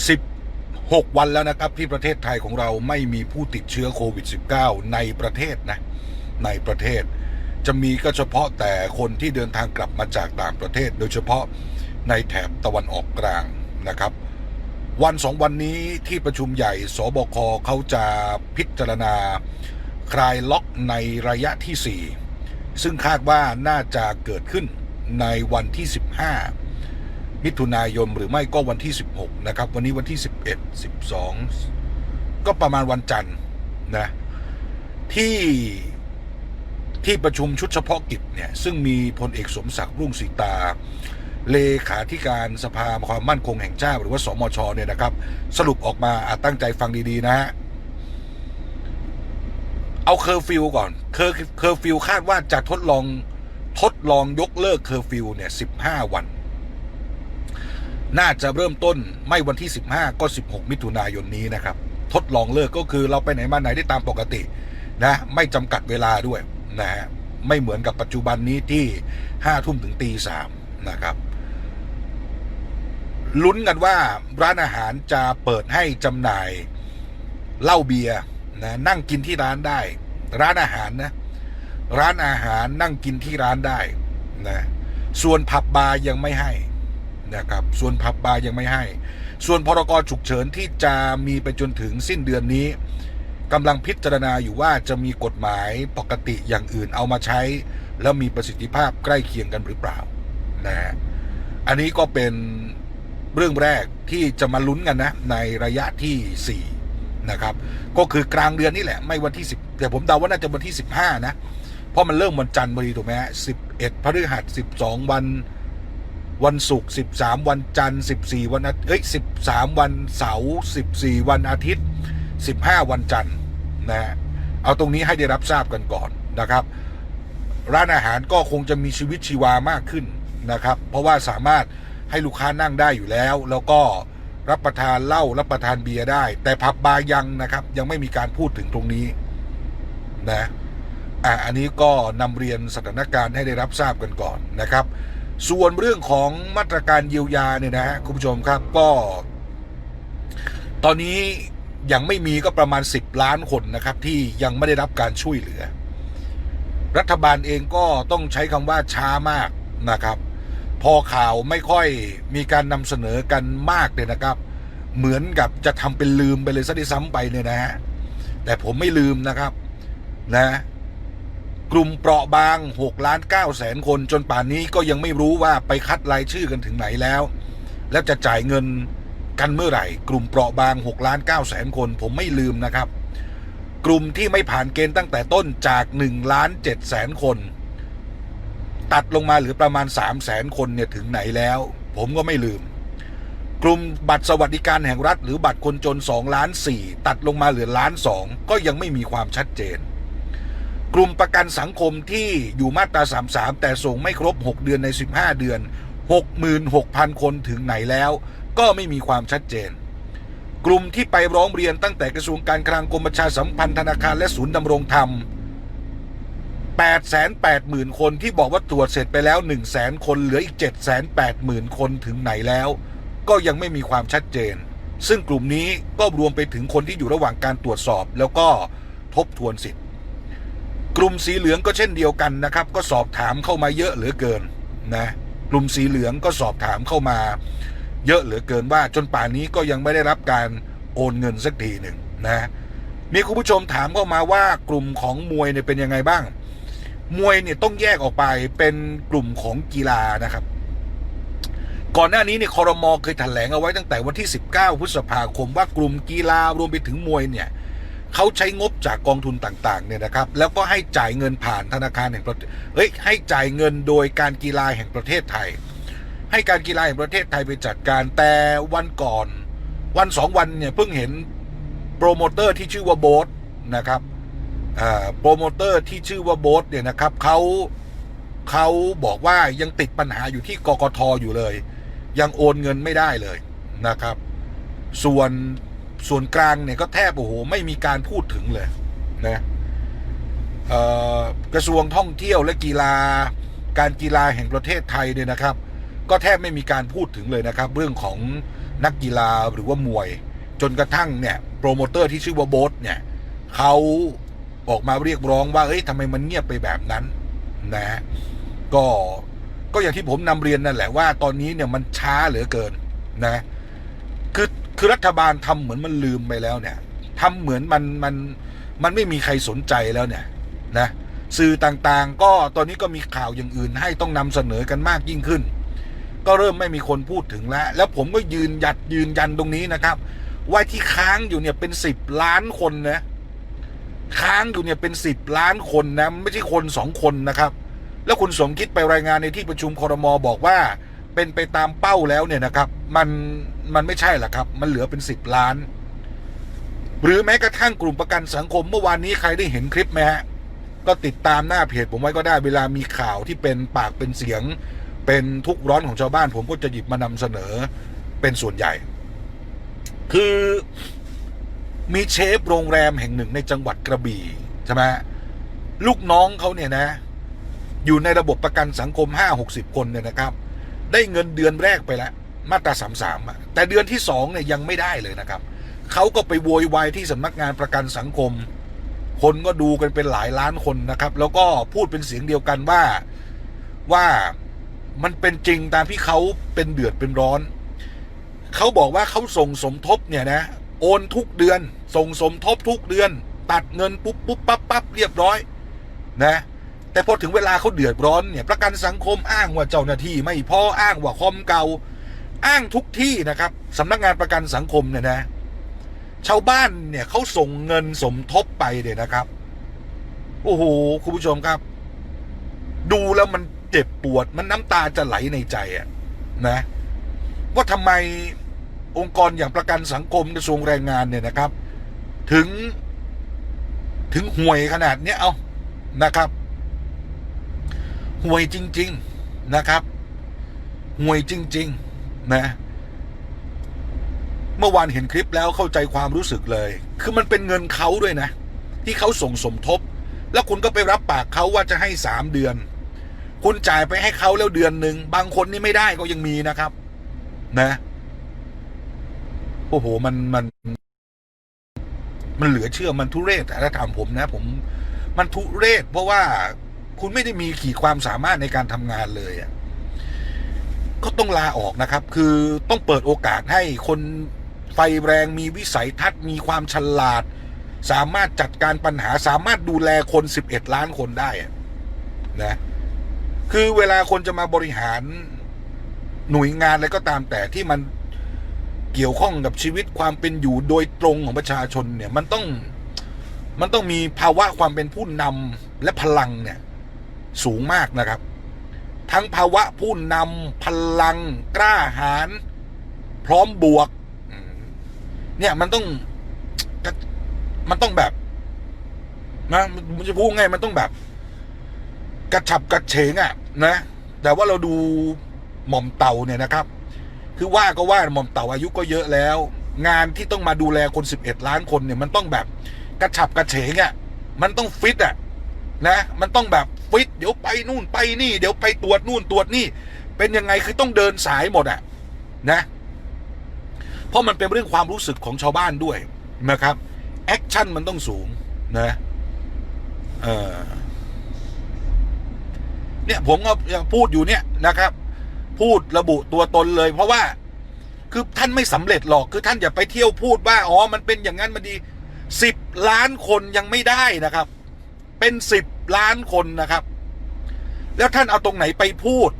16 วันแล้วนะครับ ที่ประเทศไทยของเราไม่มีผู้ติดเชื้อโควิด -19 ในประเทศนะ ในประเทศ จะมีก็เฉพาะแต่คนที่เดินทางกลับมาจากต่างประเทศ โดยเฉพาะในแถบตะวันออกกลางนะครับ วันสองวันนี้ที่ประชุมใหญ่สบคเขาจะพิจารณา คลายล็อกในระยะที่ 4 ซึ่งคาดว่าน่าจะเกิดขึ้นในวันที่ 15 มิถุนายนหรือไม่ก็วันที่ 16 นะครับ วันนี้วันที่ 11 12 ก็ประมาณวันจันทร์นะที่ที่ประชุมชุดเฉพาะกิจเนี่ย ซึ่งมีพลเอกสมศักดิ์รุ่งสีตา เลขาธิการสภาความมั่นคงแห่งชาติหรือว่าสมชเนี่ยนะครับ สรุปออกมาอะตั้งใจฟังดี ๆ นะฮะ เอาเคอร์ฟิวก่อน เคอร์เคอร์ฟิวคาดว่าจะทดลองทดลองยกเลิกเคอร์ฟิวเนี่ยสิบห้าวัน น่าจะเริ่มต้นไม่วันที่ 15 ก็ 16 มิถุนายนนี้นะครับ ทดลองเลิกก็คือเราไปไหนมาไหนได้ตามปกตินะไม่จำกัดเวลาด้วยนะฮะไม่เหมือนกับปัจจุบันนี้ที่ห้าทุ่มถึงตีสามนะครับลุ้นกันว่าร้านอาหารจะเปิดให้จำหน่ายเหล้าเบียร์นะนั่งกินที่ร้านได้ ร้านอาหารนะ ร้านอาหารนั่งกินที่ร้านได้นะส่วนผับบาร์ยังไม่ให้ นะครับส่วนผับบาร์ยังไม่ให้ ส่วนพรกฉุกเฉินที่จะมีไปจนถึงสิ้นเดือนนี้กำลังพิจารณาอยู่ว่าจะมีกฎหมายปกติอย่างอื่นเอามาใช้ แล้วมีประสิทธิภาพใกล้เคียงกันหรือเปล่านะฮะอันนี้ก็เป็นเรื่องแรกที่จะมาลุ้นกันนะ ในระยะที่ 4 นะครับ ก็คือกลางเดือนนี่แหละ ไม่วันที่ 10 แต่ผมเดาว่าน่าจะวันที่ 15 นะ เพราะมันเริ่มวันจันทร์พอดีถูกไหมฮะ11พฤหัส 12 วัน วันศุกร์13 วันจันทร์14 วันอาเอ้ย13 วันเสาร์14 วันอาทิตย์ 15 วันจันทร์นะฮะเอาตรงนี้ให้ได้รับทราบกันก่อนนะครับ ร้านอาหารก็คงจะมีชีวิตชีวามากขึ้นนะครับ เพราะว่าสามารถให้ลูกค้านั่งได้อยู่แล้ว แล้วก็รับประทานเหล้ารับประทานเบียร์ได้ แต่ผับบาร์ยังนะครับ ยังไม่มีการพูดถึงตรงนี้นะอะอันนี้ก็นำเรียนสถานการณ์ให้ได้รับทราบกันก่อนนะครับ ส่วนเรื่องของมาตรการเยียวยาเนี่ยนะฮะคุณผู้ชมครับก็ ตอนนี้ยังไม่มีก็ประมาณ 10 ล้านคนนะครับ ที่ยังไม่ได้รับการช่วยเหลือ รัฐบาลเองก็ต้องใช้คำว่าช้ามากนะครับ พอข่าวไม่ค่อยมีการนำเสนอกันมากเลยนะครับ เหมือนกับจะทำเป็นลืมไปเลยซะด้วยซ้ำไปเนี่ยนะฮะแต่ผมไม่ลืมนะครับนะ กลุ่มเปราะบาง6ล้าน9แสนคน จนป่านนี้ก็ยังไม่รู้ว่าไปคัดรายชื่อกันถึงไหนแล้ว แล้วจะจ่ายเงินกันเมื่อไหร่ กลุ่มเปราะบาง6ล้าน9แสนคน ผมไม่ลืมนะครับ กลุ่มที่ไม่ผ่านเกณฑ์ตั้งแต่ต้นจาก1ล้าน7แสนคน ตัดลงมาเหลือประมาณ3 0 0แสนคนเนี่ยถึงไหนแล้ว ผมก็ไม่ลืม กลุ่มบัตรสวัสดิการแห่งรัฐ หรือบัตรคนจน2ล้าน4ตัดลงมาเหลือล้าน2ก็ยังไม่มีความชัดเจน กลุ่มประกันสังคมที่อยู่มาตรา 33 แต่ส่งไม่ครบ 6 เดือนใน 15 เดือน 66,000 คนถึงไหนแล้ว ก็ไม่มีความชัดเจน กลุ่มที่ไปร้องเรียนตั้งแต่กระทรวงการคลังกรมประชาสัมพันธ์ธนาคารและศูนย์ดำรงธรรม 880,000 คนที่บอกว่าตรวจเสร็จไปแล้ว 100,000 คนเหลืออีก 780,000 คนถึงไหนแล้ว ก็ยังไม่มีความชัดเจน ซึ่งกลุ่มนี้ก็รวมไปถึงคนที่อยู่ระหว่างการตรวจสอบ แล้วก็ทบทวนสิทธิ กลุ่มสีเหลืองก็เช่นเดียวกันนะครับ ก็สอบถามเข้ามาเยอะเหลือเกินนะกลุ่มสีเหลืองก็สอบถามเข้ามา เยอะเหลือเกินว่าจนป่านนี้ก็ยังไม่ได้รับการโอนเงินสักทีหนึ่งนะมีคุณผู้ชมถามเข้ามาว่ากลุ่มของมวยเนี่ยเป็นยังไงบ้าง มวยเนี่ยต้องแยกออกไปเป็นกลุ่มของกีฬานะครับ ก่อนหน้านี้เนี่ยคอรมอเคยแถลงเอาไว้ตั้งแต่วันที่ 19 พฤษภาคมว่ากลุ่มกีฬารวมไปถึงมวยเนี่ย เขาใช้งบจากกองทุนต่างๆเนี่ยนะครับ แล้วก็ให้จ่ายเงินผ่านธนาคารแห่งประเทศเฮ้ยให้จ่ายเงินโดยการกีฬาแห่งประเทศไทย ให้การกีฬาแห่งประเทศไทยไปจัดการแต่วันก่อน วันสองวันเนี่ยเพิ่งเห็นโปรโมเตอร์ที่ชื่อว่าโบ๊ทนะครับอ่าโปรโมเตอร์ที่ชื่อว่าโบ๊ทเนี่ยนะครับเขาเขาบอกว่ายังติดปัญหาอยู่ที่กกทอยู่เลย ยังโอนเงินไม่ได้เลยนะครับ ส่วน ส่วนกลางเนี่ยก็แทบโอ้โหไม่มีการพูดถึงเลยนะกระทรวงท่องเที่ยวและกีฬาการกีฬาแห่งประเทศไทยเนี่ยนะครับ ก็แทบไม่มีการพูดถึงเลยนะครับ เรื่องของนักกีฬาหรือว่ามวย จนกระทั่งเนี่ยโปรโมเตอร์ที่ชื่อว่าโบ๊ทเนี่ยเขาออกมาเรียกร้องว่าเอ้ยทำไมมันเงียบไปแบบนั้นนะฮะก็ก็อย่างที่ผมนำเรียนนั่นแหละว่าตอนนี้เนี่ยมันช้าเหลือเกินนะ คือรัฐบาลทำเหมือนมันลืมไปแล้วเนี่ยทำเหมือนมันมันมันไม่มีใครสนใจแล้วเนี่ยนะสื่อต่างๆ ก็ตอนนี้ก็มีข่าวอย่างอื่น ให้ต้องนำเสนอกันมากยิ่งขึ้น ก็เริ่มไม่มีคนพูดถึงแล้ว แล้วผมก็ยืนหยัดยืนยันตรงนี้นะครับ ว่าที่ค้างอยู่เนี่ยเป็นสิบล้านคนนะค้างอยู่เนี่ยเป็นสิบล้านคนนะไม่ใช่คนสองคนนะครับ แล้วคุณสมคิดไปรายงานในที่ประชุมครมอบอกว่า เป็นไปตามเป้าแล้วเนี่ยนะครับ มันมันไม่ใช่หรอกครับ มันเหลือเป็นสิบล้าน หรือแม้กระทั่งกลุ่มประกันสังคมเมื่อวานนี้ใครได้เห็นคลิปไหมฮะก็ติดตามหน้าเพจผมไว้ก็ได้เวลามีข่าวที่เป็นปากเป็นเสียง เป็นทุกข์ร้อนของชาวบ้าน ผมก็จะหยิบมานำเสนอเป็นส่วนใหญ่ คือมีเชฟโรงแรมแห่งหนึ่งในจังหวัดกระบี่ใช่ไหมลูกน้องเขาเนี่ยนะ อยู่ในระบบประกันสังคมห้าหกสิบคนเนี่ยนะครับ ได้เงินเดือนแรกไปแล้ว มาตราสามสามแต่เดือนที่สองเนี่ยยังไม่ได้เลยนะครับเขาก็ไปโวยวายที่สำนักงานประกันสังคม คนก็ดูกันเป็นหลายล้านคนนะครับ แล้วก็พูดเป็นเสียงเดียวกันว่าว่ามันเป็นจริงตามที่เขาเป็นเดือดเป็นร้อน เขาบอกว่าเขาส่งสมทบเนี่ยนะโอนทุกเดือน ส่งสมทบทุกเดือน ตัดเงินปุ๊บปุ๊บปั๊บปั๊บเรียบร้อย นะ แต่พอถึงเวลาเขาเดือดร้อนเนี่ยประกันสังคมอ้างว่าเจ้าหน้าที่ ไม่พออ้างว่าคอมเก่าอ้างทุกที่นะครับสำนักงานประกันสังคมเนี่ยนะ ชาวบ้านเนี่ยเขาส่งเงินสมทบไปเนี่ยนะครับโอ้โหคุณผู้ชมครับ ดูแล้วมันเจ็บปวดมันน้ำตาจะไหลในใจอะนะ ว่าทำไมองค์กรอย่างประกันสังคมกระทรวงแรงงานเนี่ยนะครับ ถึงถึงห่วยขนาดเนี้ยเอานะครับ ห่วยจริง ๆนะครับห่วยจริง ๆ นะ เมื่อวานเห็นคลิปแล้วเข้าใจความรู้สึกเลย คือมันเป็นเงินเขาด้วยนะ ที่เขาส่งสมทบ แล้วคุณก็ไปรับปากเขาว่าจะให้สามเดือน คุณจ่ายไปให้เขาแล้วเดือนหนึ่งบางคนนี่ไม่ได้ก็ยังมีนะครับ นะโอ้โหมันมันมันเหลือเชื่อมันทุเรศแต่ถ้าถามผมนะ ผม มันทุเรศเพราะว่า คุณไม่ได้มีขีดความสามารถในการทำงานเลยอะก็ต้องลาออกนะครับ คือต้องเปิดโอกาสให้คนไฟแรงมีวิสัยทัศน์มีความฉลาด สามารถจัดการปัญหาสามารถดูแลคน 11 ล้านคนได้อะนะคือเวลาคนจะมาบริหารหน่วยงานอะไรก็ตามแต่ที่มันเกี่ยวข้องกับชีวิตความเป็นอยู่โดยตรงของประชาชนเนี่ย มันต้องมันต้องมีภาวะความเป็นผู้นำและพลังเนี่ย สูงมากนะครับ ทั้งภาวะผู้นำพลังกล้าหาญพร้อมบวก เนี่ยมันต้องมันต้องแบบนะมันจะพูดไงมันต้องแบบ กระฉับกระเฉงอะ่ะ นะ แต่ว่าเราดูหม่อมเต่าเนี่ยนะครับ คือว่าก็ว่าหม่อมเต่าอายุก็เยอะแล้ว งานที่ต้องมาดูแลคนสิบเอ็ดล้านคนเนี่ย มันต้องแบบกระฉับกระเฉงอะ่ะมันต้องฟิตอะ่ะนะ มันต้องแบบ ฟิตเดี๋ยวไปนู่นไปนี่ เดี๋ยวไปตรวจนู่นตรวจนี่ เป็นยังไงคือต้องเดินสายหมดอะ่ะนะ เพราะมันเป็นเรื่องความรู้สึกของชาวบ้านด้วยนะครับแอคชั่นมันต้องสูงนะเออเนี่ยผมก็พูดอยู่เนี่ยนะครับ พูดระบุตัวตนเลย เพราะว่าคือท่านไม่สำเร็จหรอกคือท่านอย่าไปเที่ยวพูดว่าอ๋อมันเป็นอย่างนั้นมันดีสิบล้านคนยังไม่ได้นะครับ เป็นสิบล้านคนนะครับ แล้วท่านเอาตรงไหนไปพูด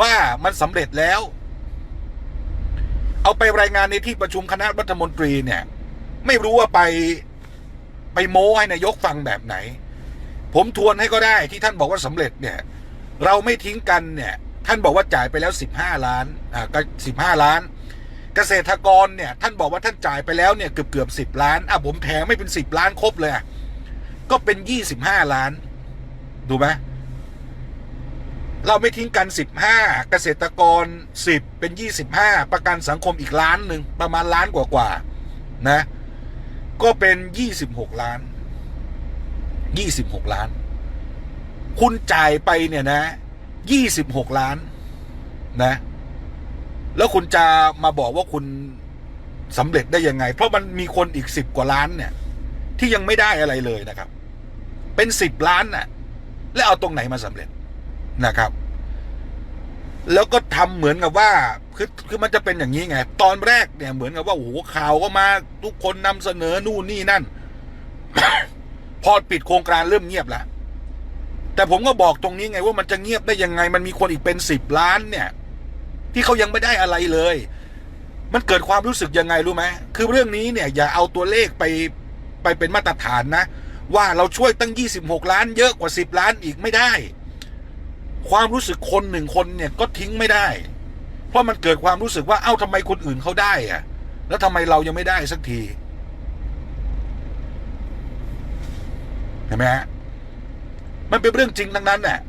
ว่ามันสำเร็จแล้ว เอาไปรายงานในที่ประชุมคณะรัฐมนตรีเนี่ย ไม่รู้ว่าไปไปโม้ให้นายกฟังแบบไหน ผมทวนให้ก็ได้ที่ท่านบอกว่าสำเร็จเนี่ย เราไม่ทิ้งกันเนี่ย ท่านบอกว่าจ่ายไปแล้วสิบห้าล้านอ่าก็สิบห้าล้าน เกษตรกรเนี่ย ท่านบอกว่าท่านจ่ายไปแล้วเนี่ยเกือบเกือบสิบล้านอะผมแถมไม่เป็นสิบล้านครบเลยอะ ก็เป็นยี่สิบห้าล้าน ดูไหมเราไม่ทิ้งกันสิบห้าเกษตรกรสิบเป็นยี่สิบห้าประกันสังคมอีกล้านหนึ่งประมาณล้านกว่ากว่านะ ก็เป็นยี่สิบหกล้านยี่สิบหกล้าน คุณจ่ายไปเนี่ยนะยี่สิบหกล้านนะ แล้วคุณจะมาบอกว่าคุณสำเร็จได้ยังไง เพราะมันมีคนอีกสิบกว่าล้านเนี่ย ที่ยังไม่ได้อะไรเลยนะครับ เป็นสิบล้านน่ะแล้วเอาตรงไหนมาสำเร็จนะครับ แล้วก็ทำเหมือนกับว่าคือคือมันจะเป็นอย่างนี้ไง ตอนแรกเนี่ยเหมือนกับว่าโอ้โหข่าวก็มาทุกคนนำเสนอนู่นนี่นั่น พอปิดโครงการเริ่มเงียบแล้วแต่ผมก็บอกตรงนี้ไงว่ามันจะเงียบได้ยังไง มันมีคนอีกเป็นสิบล้านเนี่ย ที่เขายังไม่ได้อะไรเลย มันเกิดความรู้สึกยังไงรู้ไหมคือเรื่องนี้เนี่ย อย่าเอาตัวเลขไป ไปเป็นมาตรฐานนะ ว่าเราช่วยตั้ง 26 ล้านเยอะกว่า 10 ล้านอีกไม่ได้ ความรู้สึกคนหนึ่งคนเนี่ยก็ทิ้งไม่ได้ เพราะมันเกิดความรู้สึกว่าเอ้าทำไมคนอื่นเขาได้อะแล้วทำไมเรายังไม่ได้สักทีเห็นไหมฮะมันเป็นเรื่องจริงทั้งนั้นแหละ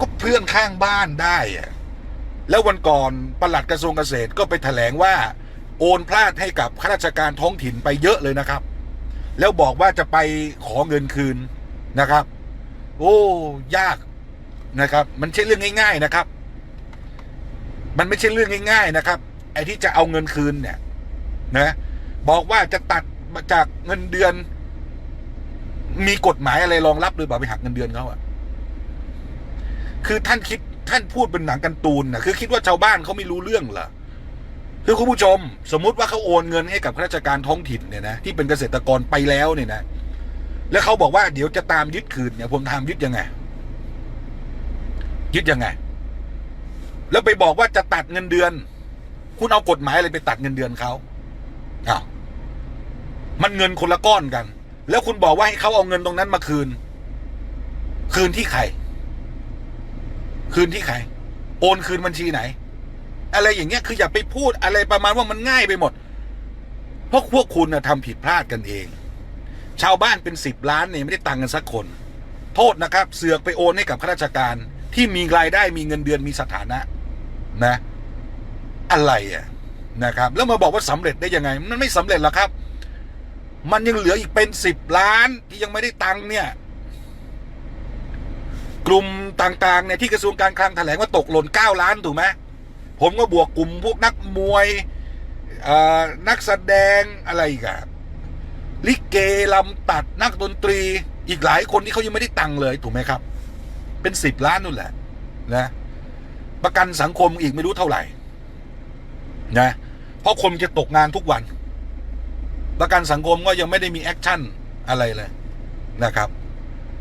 ก็เพื่อนข้างบ้านได้อะแล้ววันก่อนปลัดกระทรวงเกษตรก็ไปแถลงว่า โอนพลาดให้กับข้าราชการท้องถิ่นไปเยอะเลยนะครับ แล้วบอกว่าจะไปขอเงินคืนนะครับ โอ้ยากนะครับ มันไม่ใช่เรื่องง่าย ๆนะครับ มันไม่ใช่เรื่องง่าย ๆนะครับ ไอ้ที่จะเอาเงินคืนเนี่ยนะบอกว่าจะตัดมาจากเงินเดือน มีกฎหมายอะไรรองรับหรือเปล่าไปหักเงินเดือนเขาอะคือท่านคิดท่านพูดเป็นหนังกันตูนนะคือคิดว่าชาวบ้านเขาไม่รู้เรื่องเหรอ คือคุณผู้ชม สมมุติว่าเขาโอนเงินให้กับข้าราชการท้องถิ่นเนี่ยนะที่เป็นเกษตรกรไปแล้วเนี่ยนะแล้วเขาบอกว่าเดี๋ยวจะตามยึดคืนเนี่ยผมถามยึดยังไง ยึดยังไง แล้วไปบอกว่าจะตัดเงินเดือน คุณเอากฎหมายอะไรไปตัดเงินเดือนเขาอ้าวมันเงินคนละก้อนกัน แล้วคุณบอกว่าให้เขาเอาเงินตรงนั้นมาคืน คืนที่ใคร คืนที่ใคร โอนคืนบัญชีไหน อะไรอย่างเงี้ยคืออย่าไปพูดอะไรประมาณว่ามันง่ายไปหมด เพราะพวกคุณนะทำผิดพลาดกันเอง ชาวบ้านเป็นสิบล้านเนี่ยไม่ได้ตังค์กันสักคน โทษนะครับ เสือกไปโอนให้กับข้าราชการที่มีรายได้มีเงินเดือนมีสถานะนะ อะไรอะนะครับ แล้วมาบอกว่าสำเร็จได้ยังไง มันไม่สำเร็จหรอกครับ มันยังเหลืออีกเป็นสิบล้านที่ยังไม่ได้ตังค์เนี่ยกลุ่มต่างๆเนี่ยที่กระทรวงการคลังแถลงว่าตกหล่นเก้าล้านถูกไหม ผมก็บวกกลุ่มพวกนักมวยนักแสดงอะไรกอะลิเกลำตัดนักดนตรีอีกหลายคนที่เขายังไม่ได้ตังค์เลยถูกไหมครับ เป็นสิบล้านนู่นแหละนะประกันสังคมอีกไม่รู้เท่าไหร่นะเพราะคนจะตกงานทุกวัน ประกันสังคมก็ยังไม่ได้มีแอคชั่นอะไรเลยนะครับ